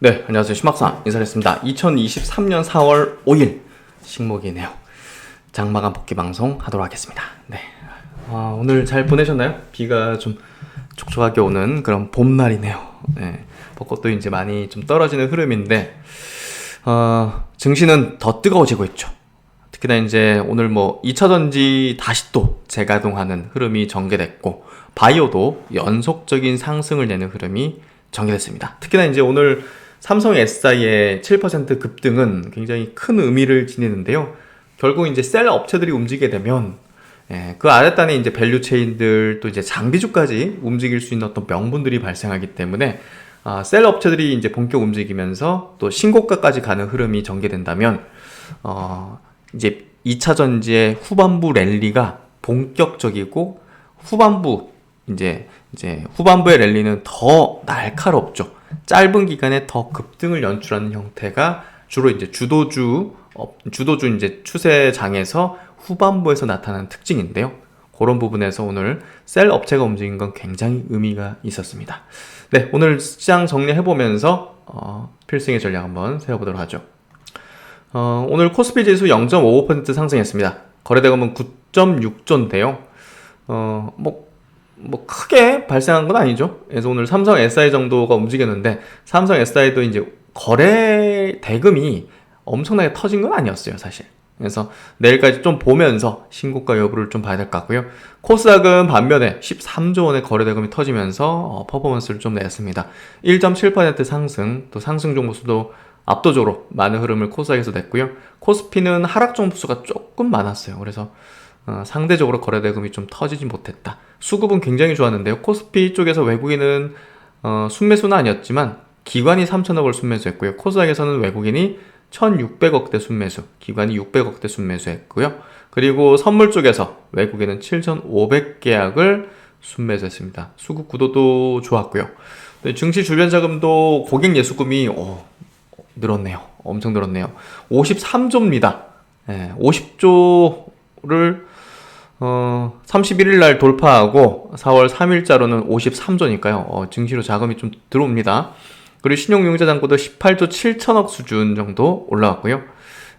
네, 안녕하세요. 심학사 인사했습니다. 2023년 4월 5일 식목이네요. 장마감 복귀 방송 하도록 하겠습니다. 네, 아, 오늘 잘 보내셨나요? 비가 좀 촉촉하게 오는 그런 봄날이네요. 네, 벚꽃도 이제 많이 좀 떨어지는 흐름인데 어, 증시는 더 뜨거워지고 있죠. 특히나 이제 오늘 뭐 2차 전지 다시 또 재가동하는 흐름이 전개됐고 바이오도 연속적인 상승을 내는 흐름이 전개됐습니다. 특히나 이제 오늘 삼성 SI의 7% 급등은 굉장히 큰 의미를 지니는데요. 결국 이제 셀 업체들이 움직이게 되면 예, 그 아랫단에 이제 밸류 체인들 또 이제 장비주까지 움직일 수 있는 어떤 명분들이 발생하기 때문에 아, 셀 업체들이 이제 본격 움직이면서 또 신고가까지 가는 흐름이 전개된다면 어, 이제 2차 전지의 후반부 랠리가 본격적이고 후반부 이제 이제 후반부의 랠리는 더 날카롭죠. 짧은 기간에 더 급등을 연출하는 형태가 주로 이제 주도주 어, 주도주 이제 추세장에서 후반부에서 나타나는 특징인데요. 그런 부분에서 오늘 셀 업체가 움직인 건 굉장히 의미가 있었습니다. 네, 오늘 시장 정리해 보면서 어, 필승의 전략 한번 세워보도록 하죠. 어, 오늘 코스피 지수 0.55% 상승했습니다. 거래대금은 9.6조인데요. 어, 뭐, 뭐 크게 발생한 건 아니죠. 그래서 오늘 삼성 SI 정도가 움직였는데 삼성 SI도 이제 거래 대금이 엄청나게 터진 건 아니었어요, 사실. 그래서 내일까지 좀 보면서 신고가 여부를 좀 봐야 될 것 같고요. 코스닥은 반면에 13조 원의 거래대금이 터지면서 어, 퍼포먼스를 좀 냈습니다. 1.7% 상승, 또 상승 종목수도 압도적으로 많은 흐름을 코스닥에서 냈고요. 코스피는 하락 종목수가 조금 많았어요. 그래서 어, 상대적으로 거래대금이 좀 터지지 못했다. 수급은 굉장히 좋았는데요. 코스피 쪽에서 외국인은 어, 순매수는 아니었지만 기관이 3천억을 순매수했고요. 코스닥에서는 외국인이 1,600억대 순매수, 기관이 600억대 순매수했고요. 그리고 선물 쪽에서 외국인은 7,500계약을 순매수했습니다. 수급 구도도 좋았고요. 증시 주변 자금도 고객 예수금이 어, 늘었네요. 엄청 늘었네요. 53조입니다. 예, 50조를 어, 31일 날 돌파하고 4월 3일자로는 53조니까요. 어, 증시로 자금이 좀 들어옵니다. 그리고 신용융자 잔고도 18조 7천억 수준 정도 올라왔고요.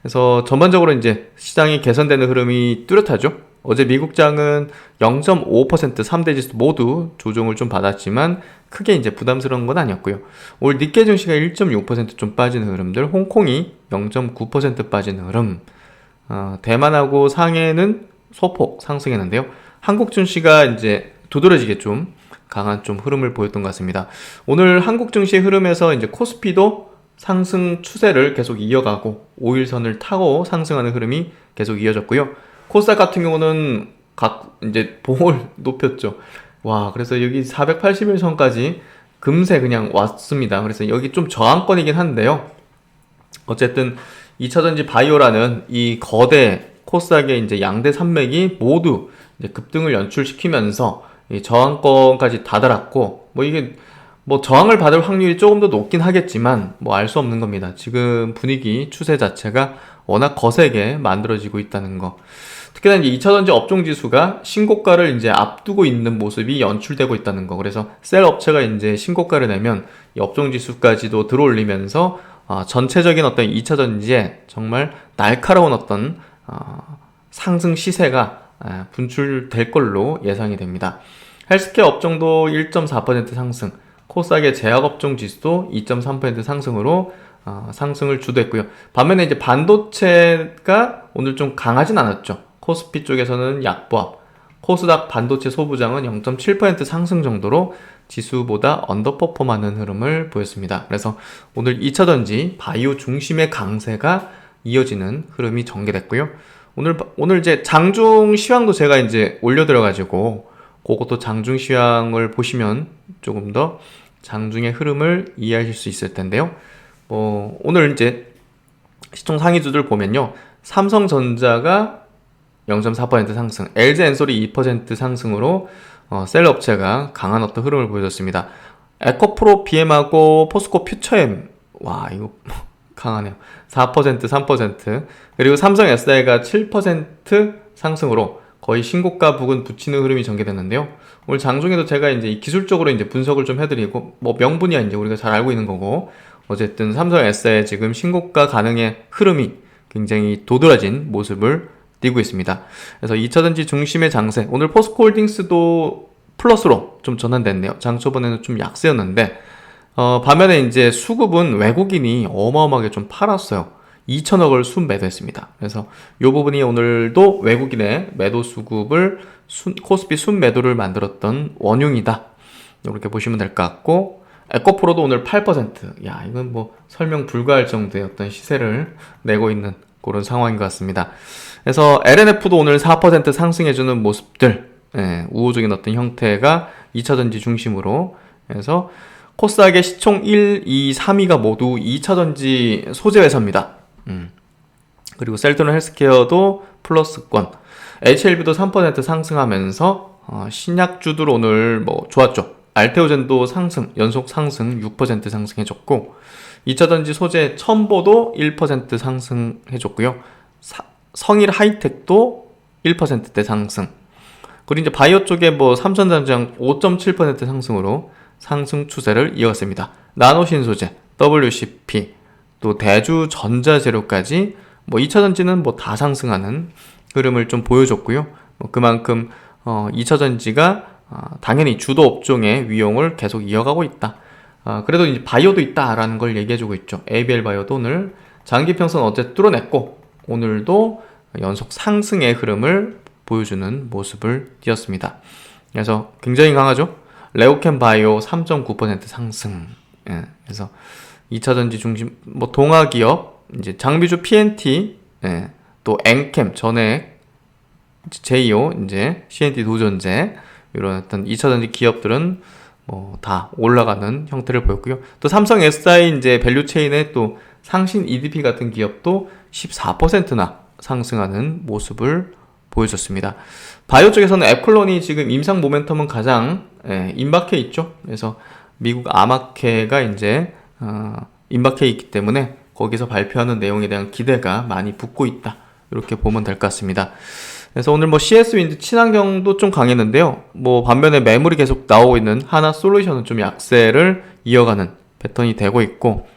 그래서 전반적으로 이제 시장이 개선되는 흐름이 뚜렷하죠. 어제 미국장은 0.5% 3대 지수 모두 조정을 좀 받았지만 크게 이제 부담스러운 건 아니었고요. 올 니케 증시가 1.6%좀 빠지는 흐름들, 홍콩이 0.9% 빠지는 흐름, 어, 대만하고 상해는 소폭 상승했는데요. 한국 증시가 이제 두드러지게 좀 강한 좀 흐름을 보였던 것 같습니다. 오늘 한국 증시의 흐름에서 이제 코스피도 상승 추세를 계속 이어가고 5일선을 타고 상승하는 흐름이 계속 이어졌고요. 코스닥 같은 경우는 각 이제 봉을 높였죠. 와, 그래서 여기 481선까지 금세 그냥 왔습니다. 그래서 여기 좀 저항권이긴 한데요. 어쨌든 2차전지 바이오라는 이 거대 코스닥의 이제 양대 산맥이 모두 급등을 연출시키면서 저항권까지 다다랐고 뭐 이게 뭐 저항을 받을 확률이 조금 더 높긴 하겠지만 뭐 알 수 없는 겁니다. 지금 분위기 추세 자체가 워낙 거세게 만들어지고 있다는 거. 특히나 이제 2차전지 업종 지수가 신고가를 이제 앞두고 있는 모습이 연출되고 있다는 거. 그래서 셀 업체가 이제 신고가를 내면 이 업종 지수까지도 들어올리면서 어, 전체적인 어떤 2차전지에 정말 날카로운 어떤 어, 상승 시세가 에, 분출될 걸로 예상이 됩니다. 헬스케어 업종도 1.4% 상승, 코스닥의 제약업종 지수도 2.3% 상승으로 어, 상승을 주도했고요. 반면에 이제 반도체가 오늘 좀 강하진 않았죠. 코스피 쪽에서는 약보합, 코스닥 반도체 소부장은 0.7% 상승 정도로 지수보다 언더퍼폼하는 흐름을 보였습니다. 그래서 오늘 2차전지 바이오 중심의 강세가 이어지는 흐름이 전개됐고요. 오늘 오늘 이제 장중 시황도 제가 이제 올려드려 가지고 그것도 장중 시황을 보시면 조금 더 장중의 흐름을 이해하실 수 있을 텐데요. 뭐 오늘 이제 시총 상위주들 보면요. 삼성전자가 0.4% 상승, LG 엔솔이 2% 상승으로 어, 셀 업체가 강한 어떤 흐름을 보여줬습니다. 에코프로 BM하고 포스코 퓨처엠 와 이거 강하네요. 4% 3% 그리고 삼성 SDI가 7% 상승으로 거의 신고가 부근 붙이는 흐름이 전개됐는데요. 오늘 장중에도 제가 이제 기술적으로 이제 분석을 좀 해드리고 뭐 명분이야 이제 우리가 잘 알고 있는 거고 어쨌든 삼성 S사의 지금 신고가 가능의 흐름이 굉장히 도드라진 모습을 띄고 있습니다. 그래서 2차전지 중심의 장세. 오늘 포스코 홀딩스도 플러스로 좀 전환됐네요. 장 초반에는 좀 약세였는데 어, 반면에 이제 수급은 외국인이 어마어마하게 좀 팔았어요. 2천억을 순 매도했습니다. 그래서 이 부분이 오늘도 외국인의 매도 수급을 순, 코스피 순 매도를 만들었던 원흉이다. 이렇게 보시면 될 것 같고 에코프로도 오늘 8%. 야, 이건 뭐 설명 불가할 정도의 어떤 시세를 내고 있는 그런 상황인 것 같습니다. 그래서 LNF도 오늘 4% 상승해주는 모습들, 예, 우호적인 어떤 형태가 2차전지 중심으로 해서 코스닥의 시총 1, 2, 3위가 모두 2차전지 소재 회사입니다. 음. 그리고 셀트론 헬스케어도 플러스권, HLB도 3% 상승하면서 어, 신약주들 오늘 뭐 좋았죠. 알테오젠도 상승, 연속 상승 6% 상승해줬고 2차전지 소재 첨보도 1% 상승해줬고요. 사, 성일 하이텍도 1%대 상승. 그리고 이제 바이오 쪽에 뭐 삼천전장 5.7% 상승으로 상승 추세를 이어갔습니다. 나노신 소재, WCP, 또 대주 전자재료까지 뭐 2차전지는 뭐 다 상승하는 흐름을 좀 보여줬고요. 뭐 그만큼 어 2차전지가 어 당연히 주도 업종의 위용을 계속 이어가고 있다. 어 그래도 이제 바이오도 있다라는 걸 얘기해주고 있죠. ABL 바이오도 오늘 장기 평선 어제 뚫어냈고 오늘도 연속 상승의 흐름을 보여주는 모습을 띄었습니다. 그래서 굉장히 강하죠. 레오캠 바이오 3.9% 상승. 예, 그래서 2차 전지 중심 뭐 동아 기업 이제 장비주 PNT 예, 또 앵캠 전에 제이오 이제 CNT 도전제 이런 어떤 2차 전지 기업들은 뭐 다 올라가는 형태를 보였고요. 또 삼성 SI 이제 밸류 체인의 또 상신 EDP 같은 기업도 14%나 상승하는 모습을 보여줬습니다. 바이오 쪽에서는 애플론이 지금 임상 모멘텀은 가장 예, 임박해 있죠. 그래서 미국 아마케가 이제 어, 임박해 있기 때문에 거기서 발표하는 내용에 대한 기대가 많이 붙고 있다. 이렇게 보면 될 것 같습니다. 그래서 오늘 뭐 CS 윈드 친환경도 좀 강했는데요. 뭐 반면에 매물이 계속 나오고 있는 하나 솔루션은 좀 약세를 이어가는 패턴이 되고 있고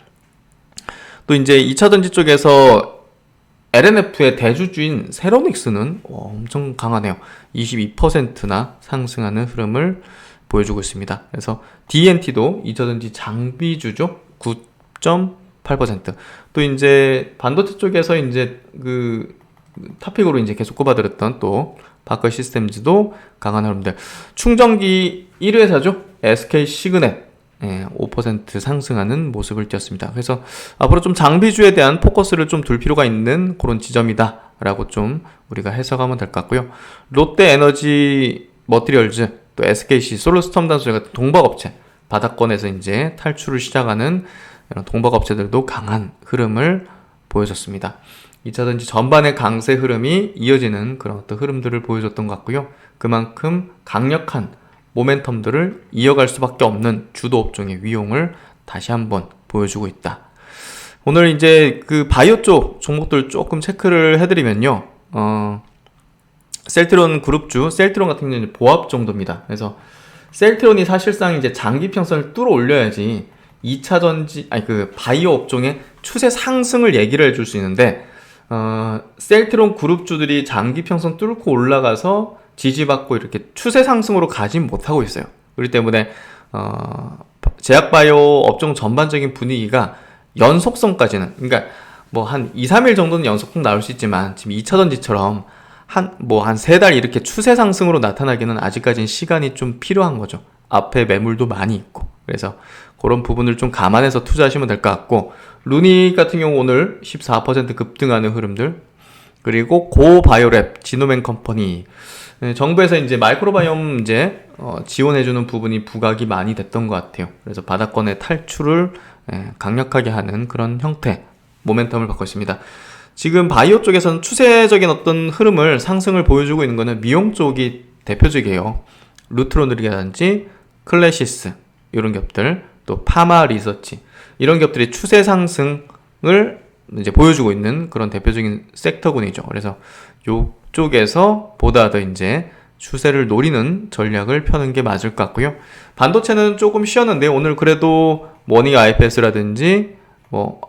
또 이제 2차 전지 쪽에서 LNF의 대주주인 세로닉스는 엄청 강하네요. 22%나 상승하는 흐름을 보여주고 있습니다. 그래서 DNT도 2차전지 장비주죠. 9.8%. 또 이제 반도체 쪽에서 이제 그 타픽으로 이제 계속 꼽아들었던 또 바커 시스템즈도 강한 흐름들. 충전기 1회사죠. SK 시그넷. 예, 5% 상승하는 모습을 띄었습니다. 그래서 앞으로 좀 장비주에 대한 포커스를 좀 둘 필요가 있는 그런 지점이다. 라고 좀 우리가 해석하면 될 것 같고요. 롯데 에너지 머티리얼즈, 또 SKC, 솔로스톰 단소제 같은 동박업체, 바닥권에서 이제 탈출을 시작하는 이런 동박업체들도 강한 흐름을 보여줬습니다. 2차전지 전반의 강세 흐름이 이어지는 그런 어떤 흐름들을 보여줬던 것 같고요. 그만큼 강력한 모멘텀들을 이어갈 수밖에 없는 주도 업종의 위용을 다시 한번 보여주고 있다. 오늘 이제 그 바이오 쪽 종목들 조금 체크를 해드리면요. 어, 셀트론 그룹주, 셀트론 같은 경우는 보합 정도입니다. 그래서 셀트론이 사실상 이제 장기 평선을 뚫어 올려야지 2차 전지, 아니 그 바이오 업종의 추세 상승을 얘기를 해줄 수 있는데, 어, 셀트론 그룹주들이 장기 평선 뚫고 올라가서 지지받고 이렇게 추세 상승으로 가진 못하고 있어요. 그렇기 때문에 어, 제약바이오 업종 전반적인 분위기가 연속성까지는 그러니까 뭐 한 2, 3일 정도는 연속성 나올 수 있지만 지금 2차 전지처럼 한 뭐 한 세 달 이렇게 추세 상승으로 나타나기는 아직까지는 시간이 좀 필요한 거죠. 앞에 매물도 많이 있고. 그래서 그런 부분을 좀 감안해서 투자하시면 될 것 같고 루니 같은 경우 오늘 14% 급등하는 흐름들 그리고 고바이오랩 지노맨 컴퍼니 네, 정부에서 이제 마이크로바이옴 이제 어, 지원해주는 부분이 부각이 많이 됐던 것 같아요. 그래서 바닥권의 탈출을 예, 강력하게 하는 그런 형태 모멘텀을 받고 있습니다. 지금 바이오 쪽에서는 추세적인 어떤 흐름을 상승을 보여주고 있는 거는 미용 쪽이 대표적이에요. 루트로늘이라든지 클래시스 이런 기업들 또 파마 리서치 이런 기업들이 추세 상승을 이제 보여주고 있는 그런 대표적인 섹터군이죠. 그래서 이 쪽에서 보다 더 이제 추세를 노리는 전략을 펴는 게 맞을 것 같고요. 반도체는 조금 쉬었는데 오늘 그래도 머니 IPS라든지 뭐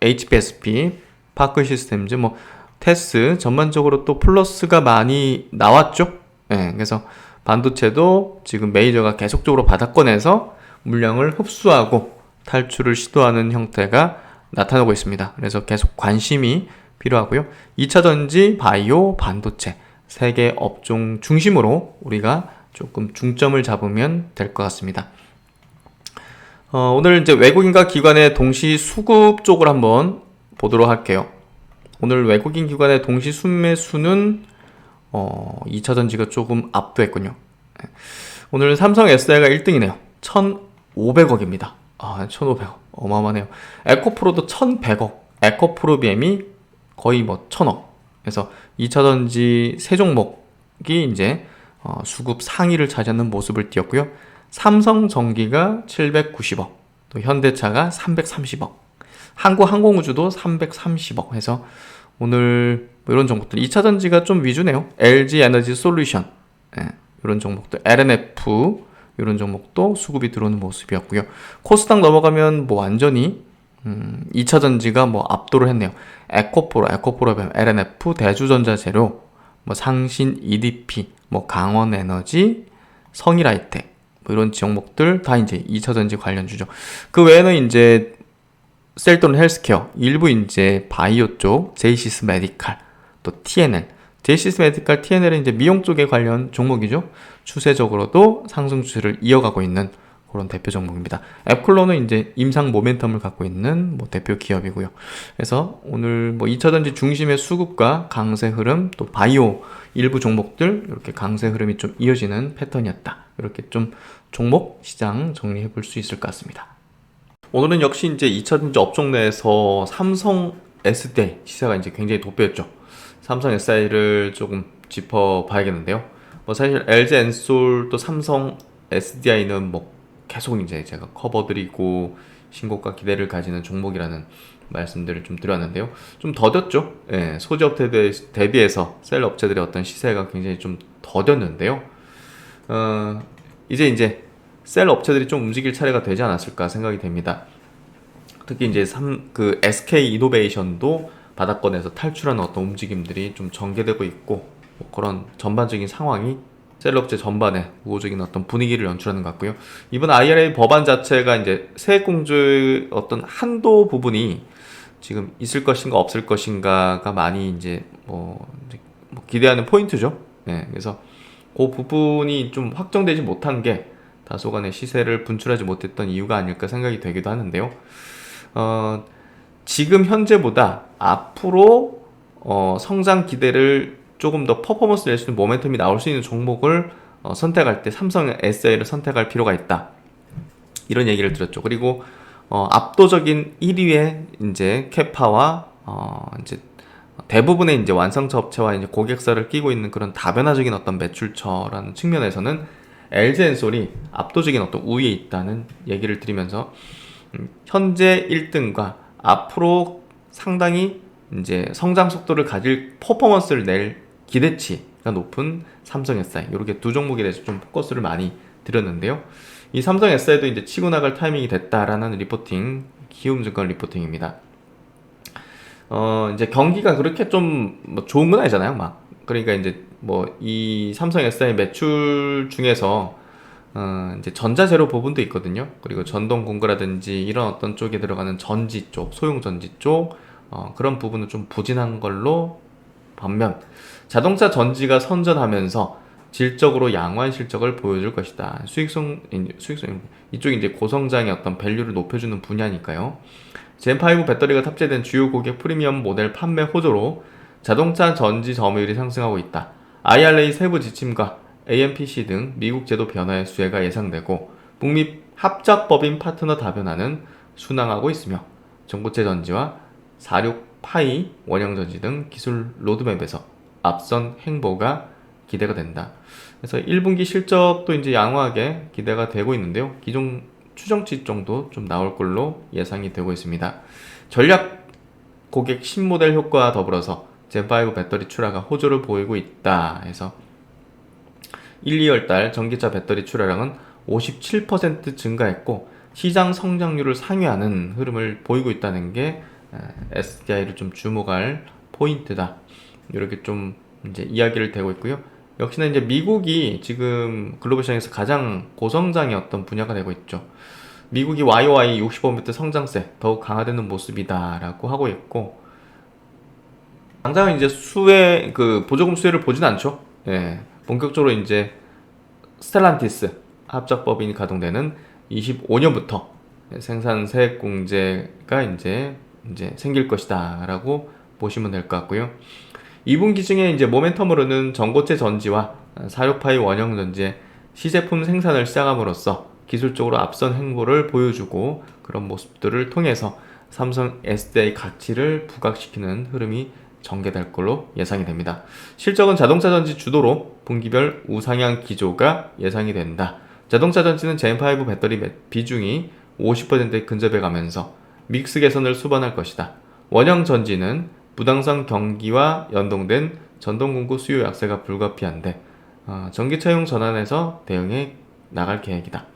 HPSP, 파크 시스템즈, 뭐 테스 전반적으로 또 플러스가 많이 나왔죠. 예, 그래서 반도체도 지금 메이저가 계속적으로 바닥권에서 물량을 흡수하고 탈출을 시도하는 형태가 나타나고 있습니다. 그래서 계속 관심이 필요하고요. 2차 전지, 바이오, 반도체 세 개 업종 중심으로 우리가 조금 중점을 잡으면 될 것 같습니다. 어, 오늘 이제 외국인과 기관의 동시 수급 쪽을 한번 보도록 할게요. 오늘 외국인 기관의 동시 순매 수는 어, 2차 전지가 조금 압도했군요. 네. 오늘 삼성 SI가 1등이네요. 1,500억입니다. 아, 1,500억. 어마어마하네요. 에코프로도 1,100억. 에코프로비엠이 거의 뭐 1,000억. 그래서 2차 전지 세 종목이 이제 어, 수급 상위를 차지하는 모습을 띄었고요. 삼성전기가 790억, 또 현대차가 330억, 한국항공우주도 330억 해서 오늘 뭐 이런 종목들 2차 전지가 좀 위주네요. LG 에너지 솔루션 예, 이런 종목들 LNF 이런 종목도 수급이 들어오는 모습이었고요. 코스닥 넘어가면 뭐 완전히 음, 2차 전지가 뭐 압도를 했네요. 에코프로, 에코프로뱀, LNF, 대주전자재료, 뭐 상신, EDP, 뭐 강원에너지, 성일하이텍 뭐 이런 종목들 다 이제 2차 전지 관련주죠. 그 외에는 이제 셀돈 헬스케어, 일부 이제 바이오 쪽, 제이시스 메디칼, 또 TNL, 제이시스 메디칼, TNL은 이제 미용 쪽에 관련 종목이죠. 추세적으로도 상승 추세를 이어가고 있는 그런 대표 종목입니다. 앱클로는 이제 임상 모멘텀을 갖고 있는 뭐 대표 기업이고요. 그래서 오늘 뭐 2차전지 중심의 수급과 강세 흐름 또 바이오 일부 종목들 이렇게 강세 흐름이 좀 이어지는 패턴이었다. 이렇게 좀 종목 시장 정리해 볼 수 있을 것 같습니다. 오늘은 역시 이제 2차전지 업종 내에서 삼성 SDI 시세가 이제 굉장히 돋보였죠. 삼성 SI를 조금 짚어 봐야겠는데요. 뭐 사실 LG 엔솔 또 삼성 SDI는 뭐 계속 이제 제가 커버드리고 신고가 기대를 가지는 종목이라는 말씀들을 좀 드렸는데요. 좀 더뎠죠. 예, 소재 업체 대비 해서 셀 업체들의 어떤 시세가 굉장히 좀 더뎠는데요. 어, 이제 이제 셀 업체들이 좀 움직일 차례가 되지 않았을까 생각이 됩니다. 특히 이제 3, 그 SK 이노베이션도 바닥권에서 탈출하는 어떤 움직임들이 좀 전개되고 있고 뭐 그런 전반적인 상황이 셀럽제 전반에 우호적인 어떤 분위기를 연출하는 것 같고요. 이번 IRA 법안 자체가 이제 세액 공제의 어떤 한도 부분이 지금 있을 것인가 없을 것인가가 많이 뭐, 이제 뭐 기대하는 포인트죠. 네, 그래서 그 부분이 좀 확정되지 못한 게 다소간의 시세를 분출하지 못했던 이유가 아닐까 생각이 되기도 하는데요. 어, 지금 현재보다 앞으로 어, 성장 기대를 조금 더 퍼포먼스 낼 수 있는 모멘텀이 나올 수 있는 종목을 어, 선택할 때 삼성 SI를 선택할 필요가 있다. 이런 얘기를 들었죠. 그리고 어, 압도적인 1위의 이제 캐파와 어, 이제 대부분의 이제 완성차 업체와 이제 고객사를 끼고 있는 그런 다변화적인 어떤 매출처라는 측면에서는 엔솔이 압도적인 어떤 우위에 있다는 얘기를 드리면서 음, 현재 1등과 앞으로 상당히 이제 성장 속도를 가질 퍼포먼스를 낼 기대치가 높은 삼성 SI 이렇게 두 종목에 대해서 좀 포커스를 많이 드렸는데요. 이 삼성 SI도 이제 치고 나갈 타이밍이 됐다라는 리포팅 기움증권 리포팅입니다. 어 이제 경기가 그렇게 좀 뭐 좋은 건 아니잖아요, 막 그러니까 이제 뭐 이 삼성 SI 매출 중에서 어, 이제 전자재료 부분도 있거든요. 그리고 전동 공구라든지 이런 어떤 쪽에 들어가는 전지 쪽, 소형 전지 쪽 어, 그런 부분은 좀 부진한 걸로 반면 자동차 전지가 선전하면서 질적으로 양호한 실적을 보여줄 것이다. 수익성, 수익성, 이쪽이 이제 고성장의 어떤 밸류를 높여주는 분야니까요. 젠5 배터리가 탑재된 주요 고객 프리미엄 모델 판매 호조로 자동차 전지 점유율이 상승하고 있다. IRA 세부 지침과 AMPC 등 미국 제도 변화의 수혜가 예상되고 북미 합작법인 파트너 다변화는 순항하고 있으며 전고체 전지와 46 파이 원형 전지 등 기술 로드맵에서 앞선 행보가 기대가 된다. 그래서 1분기 실적도 이제 양호하게 기대가 되고 있는데요. 기존 추정치 정도 좀 나올 걸로 예상이 되고 있습니다. 전략 고객 신모델 효과와 더불어서 젠5 배터리 출하가 호조를 보이고 있다. 해서 1, 2월 달 전기차 배터리 출하량은 57% 증가했고 시장 성장률을 상회하는 흐름을 보이고 있다는 게 SDI를 좀 주목할 포인트다. 이렇게 좀 이제 이야기를 되고 있고요. 역시나 이제 미국이 지금 글로벌 시장에서 가장 고성장의 어떤 분야가 되고 있죠. 미국이 YOY 65% 성장세 더욱 강화되는 모습이다라고 하고 있고 당장은 이제 수혜 그 보조금 수혜를 보진 않죠. 예. 본격적으로 이제 스텔란티스 합작법인이 가동되는 25년부터 생산 세액 공제가 이제 이제 생길 것이다라고 보시면 될 것 같고요. 2분기 중에 이제 모멘텀으로는 전고체 전지와 사료파이 원형 전지의 시제품 생산을 시작함으로써 기술적으로 앞선 행보를 보여주고 그런 모습들을 통해서 삼성 SDI 가치를 부각시키는 흐름이 전개될 걸로 예상이 됩니다. 실적은 자동차 전지 주도로 분기별 우상향 기조가 예상이 된다. 자동차 전지는 젠5 배터리 비중이 50%에 근접해 가면서 믹스 개선을 수반할 것이다. 원형 전지는 부당성 경기와 연동된 전동 공구 수요 약세가 불가피한데 어, 전기차용 전환에서 대응해 나갈 계획이다.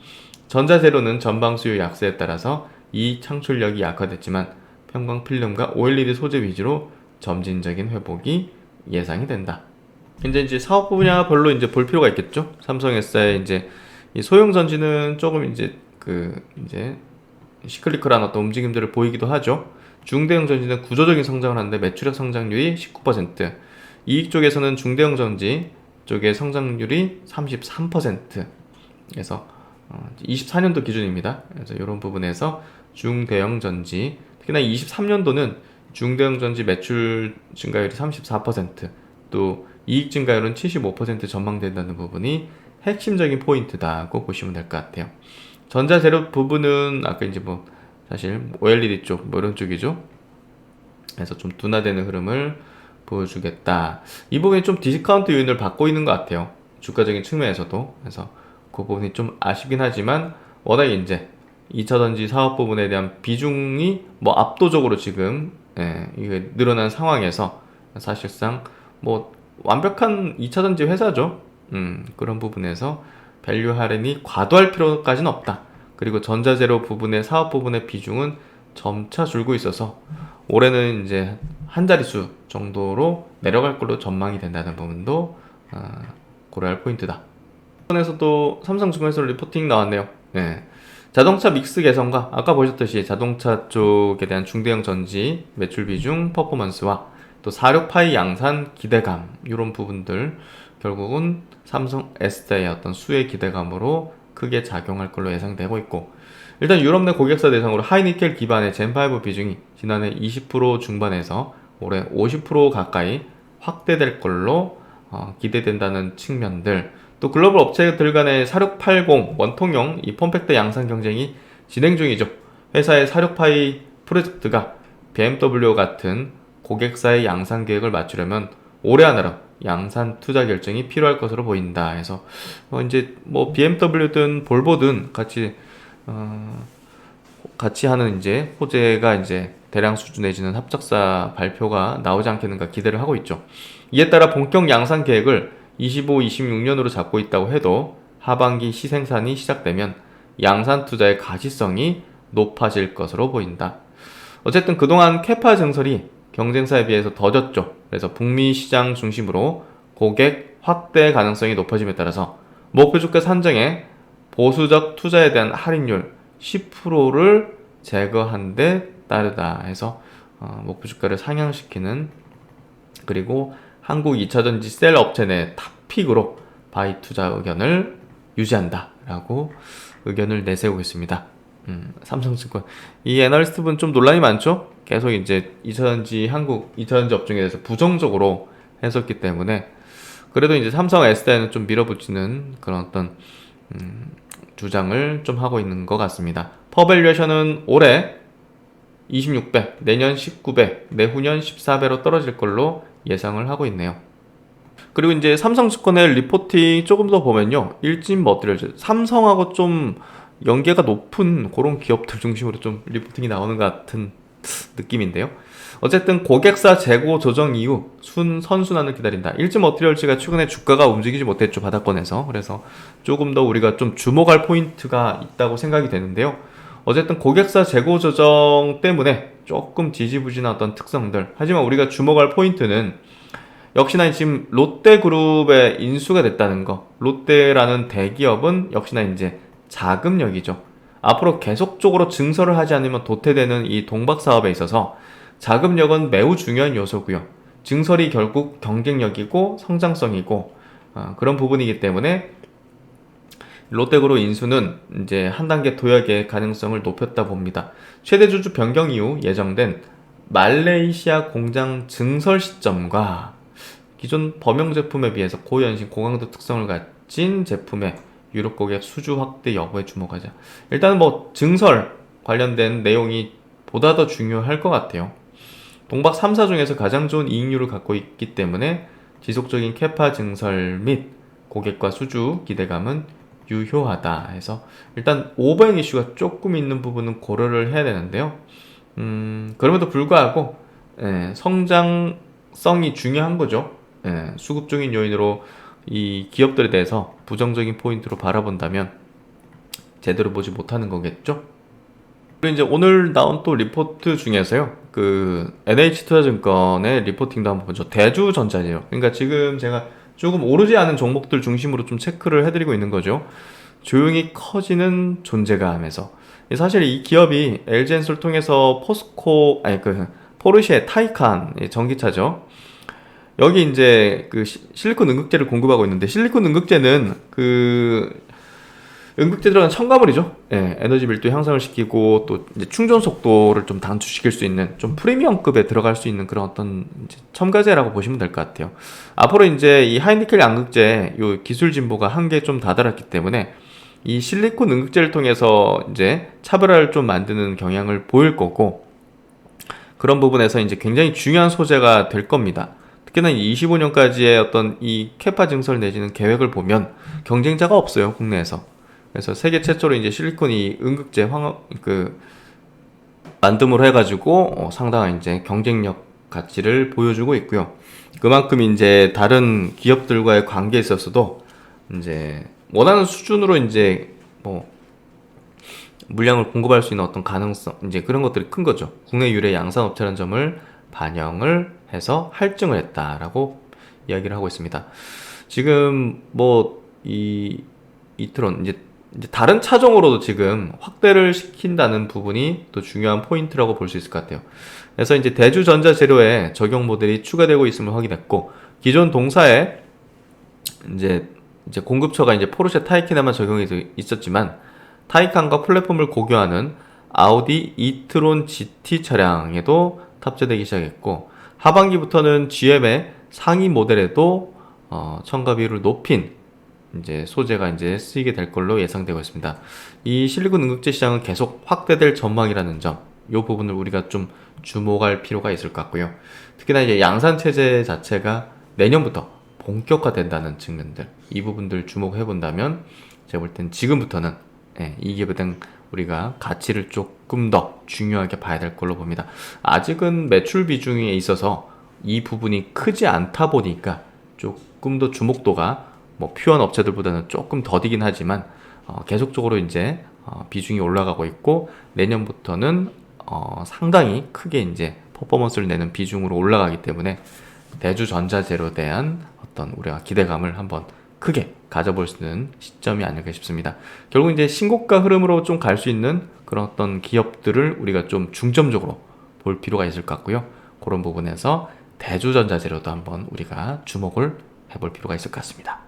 전자재료는 전방 수요 약세에 따라서 이 창출력이 약화됐지만 평광 필름과 OLED 소재 위주로 점진적인 회복이 예상이 된다. 이제 이제 사업 분야별로 이제 볼 필요가 있겠죠. 삼성 S사의 이제 이 소형 전지는 조금 이제 그 이제 시클리컬한 어떤 움직임들을 보이기도 하죠. 중대형 전지는 구조적인 성장을 하는데 매출액 성장률이 19%, 이익 쪽에서는 중대형 전지 쪽의 성장률이 33%. 그래서 24년도 기준입니다. 그래서 이런 부분에서 중대형 전지, 특히나 23년도는 중대형 전지 매출 증가율이 34%, 또 이익 증가율은 75% 전망된다는 부분이 핵심적인 포인트다고 보시면 될 것 같아요. 전자재료 부분은 아까 이제 뭐 사실 OLED 쪽, 뭐 이런 쪽이죠. 그래서 좀 둔화되는 흐름을 보여주겠다. 이 부분이 좀 디스카운트 요인을 받고 있는 것 같아요. 주가적인 측면에서도. 그래서 그 부분이 좀 아쉽긴 하지만 워낙 이제 2차 전지 사업 부분에 대한 비중이 뭐 압도적으로 지금 예, 이게 늘어난 상황에서 사실상 뭐 완벽한 2차 전지 회사죠. 음, 그런 부분에서 밸류 할인이 과도할 필요까지는 없다. 그리고 전자재료 부분의 사업 부분의 비중은 점차 줄고 있어서 올해는 이제 한 자릿수 정도로 내려갈 걸로 전망이 된다는 부분도 어, 고려할 포인트다. 에서도 삼성증권에서 리포팅 나왔네요. 네. 자동차 믹스 개선과 아까 보셨듯이 자동차 쪽에 대한 중대형 전지 매출 비중 퍼포먼스와 또 사료파이 양산 기대감 이런 부분들 결국은 삼성 S자의 어떤 수혜 기대감으로 크게 작용할 걸로 예상되고 있고 일단 유럽 내 고객사 대상으로 하이니켈 기반의 젠5 비중이 지난해 20% 중반에서 올해 50% 가까이 확대될 걸로 어, 기대된다는 측면들 또 글로벌 업체들 간의 4680 원통형 이 폼팩트 양산 경쟁이 진행 중이죠. 회사의 사육파이 프로젝트가 BMW 같은 고객사의 양산 계획을 맞추려면 올해 안으로 양산 투자 결정이 필요할 것으로 보인다. 해서 어 이제 뭐 BMW든 볼보든 같이 어 같이 하는 이제 호재가 이제 대량 수주 내지는 합작사 발표가 나오지 않겠는가 기대를 하고 있죠. 이에 따라 본격 양산 계획을 25, 26년으로 잡고 있다고 해도 하반기 시생산이 시작되면 양산 투자의 가시성이 높아질 것으로 보인다. 어쨌든 그동안 캐파 증설이 경쟁사에 비해서 더 졌죠. 그래서 북미 시장 중심으로 고객 확대 가능성이 높아짐에 따라서 목표 주가 산정에 보수적 투자에 대한 할인율 10%를 제거한 데 따르다 해서 어, 목표 주가를 상향시키는 그리고 한국 2차전지 셀 업체 내 탑픽으로 바이 투자 의견을 유지한다 라고 의견을 내세우고 있습니다. 음, 삼성증권 이 애널리스트 분 좀 논란이 많죠? 계속 이제 2차전지 한국 2차전지 업종에 대해서 부정적으로 했었기 때문에 그래도 이제 삼성 S대는 좀 밀어붙이는 그런 어떤 음, 주장을 좀 하고 있는 것 같습니다. 퍼밸류에이션은 올해 26배, 내년 19배, 내후년 14배로 떨어질 걸로 예상을 하고 있네요. 그리고 이제 삼성증권의 리포팅 조금 더 보면요. 일진 머티리얼즈, 삼성하고 좀 연계가 높은 그런 기업들 중심으로 좀 리포팅이 나오는 것 같은 느낌인데요. 어쨌든 고객사 재고 조정 이후 순 선순환을 기다린다. 일진 머티리얼즈가 최근에 주가가 움직이지 못했죠 바닥권에서. 그래서 조금 더 우리가 좀 주목할 포인트가 있다고 생각이 되는데요. 어쨌든 고객사 재고 조정 때문에 조금 지지부진한 어떤 특성들. 하지만 우리가 주목할 포인트는 역시나 지금 롯데그룹의 인수가 됐다는 거. 롯데라는 대기업은 역시나 이제 자금력이죠. 앞으로 계속적으로 증설을 하지 않으면 도태되는 이 동박 사업에 있어서 자금력은 매우 중요한 요소고요. 증설이 결국 경쟁력이고 성장성이고 어, 그런 부분이기 때문에 롯데그룹 인수는 이제 한 단계 도약의 가능성을 높였다 봅니다. 최대 주주 변경 이후 예정된 말레이시아 공장 증설 시점과 기존 범용 제품에 비해서 고연식 고강도 특성을 가진 제품의 유럽 고객 수주 확대 여부에 주목하자. 일단은 뭐 증설 관련된 내용이 보다 더 중요할 것 같아요. 동박 3사 중에서 가장 좋은 이익률을 갖고 있기 때문에 지속적인 캐파 증설 및 고객과 수주 기대감은 유효하다 해서 일단 오버행 이슈가 조금 있는 부분은 고려를 해야 되는데요. 음, 그럼에도 불구하고 예, 성장성이 중요한 거죠. 예, 수급적인 요인으로 이 기업들에 대해서 부정적인 포인트로 바라본다면 제대로 보지 못하는 거겠죠. 그리고 이제 오늘 나온 또 리포트 중에서요. 그 NH투자증권의 리포팅도 한번 보죠. 대주전자예요. 그러니까 지금 제가 조금 오르지 않은 종목들 중심으로 좀 체크를 해드리고 있는 거죠. 조용히 커지는 존재감에서 사실 이 기업이 LG엔솔 통해서 포스코 아니 그 포르쉐 타이칸 이 전기차죠. 여기 이제 그 시- 실리콘 응급제를 공급하고 있는데 실리콘 응급제는 그 응급제 들어간 첨가물이죠. 예, 에너지 밀도 향상을 시키고 또 충전 속도를 좀 단축시킬 수 있는 좀 프리미엄급에 들어갈 수 있는 그런 어떤 첨가제라고 보시면 될 것 같아요. 앞으로 이제 이 하이니켈 양극재 요 기술 진보가 한계에 좀 다다랐기 때문에 이 실리콘 응급제를 통해서 이제 차별화를 좀 만드는 경향을 보일 거고 그런 부분에서 이제 굉장히 중요한 소재가 될 겁니다. 특히나 25년까지의 어떤 이 캐파 증설 내지는 계획을 보면 경쟁자가 없어요 국내에서. 그래서 세계 최초로 이제 실리콘이 응급제 황업 그 만듦으로 해가지고 어, 상당한 이제 경쟁력 가치를 보여주고 있고요. 그만큼 이제 다른 기업들과의 관계에 있어서도 이제 원하는 수준으로 이제 뭐 물량을 공급할 수 있는 어떤 가능성 이제 그런 것들이 큰 거죠. 국내 유래 양산업체라는 점을 반영을 해서 할증을 했다라고 이야기를 하고 있습니다. 지금 뭐 이 이트론 이제 이제 다른 차종으로도 지금 확대를 시킨다는 부분이 또 중요한 포인트라고 볼 수 있을 것 같아요. 그래서 이제 대주 전자 재료에 적용 모델이 추가되고 있음을 확인했고 기존 동사에 이제 이제 공급처가 이제 포르쉐 타이칸에만 적용이 돼 있었지만 타이칸과 플랫폼을 고교하는 아우디 이트론 GT 차량에도 탑재되기 시작했고 하반기부터는 GM의 상위 모델에도 어, 첨가 비율을 높인 이제 소재가 이제 쓰이게 될 걸로 예상되고 있습니다. 이 실리콘 응급제 시장은 계속 확대될 전망이라는 점, 이 부분을 우리가 좀 주목할 필요가 있을 것 같고요. 특히나 이제 양산 체제 자체가 내년부터 본격화된다는 측면들, 이 부분들 주목해 본다면 제가 볼 땐 지금부터는 예, 이 기업에 대한 우리가 가치를 조금 더 중요하게 봐야 될 걸로 봅니다. 아직은 매출 비중에 있어서 이 부분이 크지 않다 보니까 조금 더 주목도가 뭐 표현 업체들보다는 조금 더디긴 하지만 어, 계속적으로 이제 어, 비중이 올라가고 있고 내년부터는 어, 상당히 크게 이제 퍼포먼스를 내는 비중으로 올라가기 때문에 대주 전자재로 대한 어떤 우리가 기대감을 한번 크게 가져볼 수 있는 시점이 아닐까 싶습니다. 결국 이제 신고가 흐름으로 좀 갈 수 있는 그런 어떤 기업들을 우리가 좀 중점적으로 볼 필요가 있을 것 같고요. 그런 부분에서 대주전자재료도 한번 우리가 주목을 해볼 필요가 있을 것 같습니다.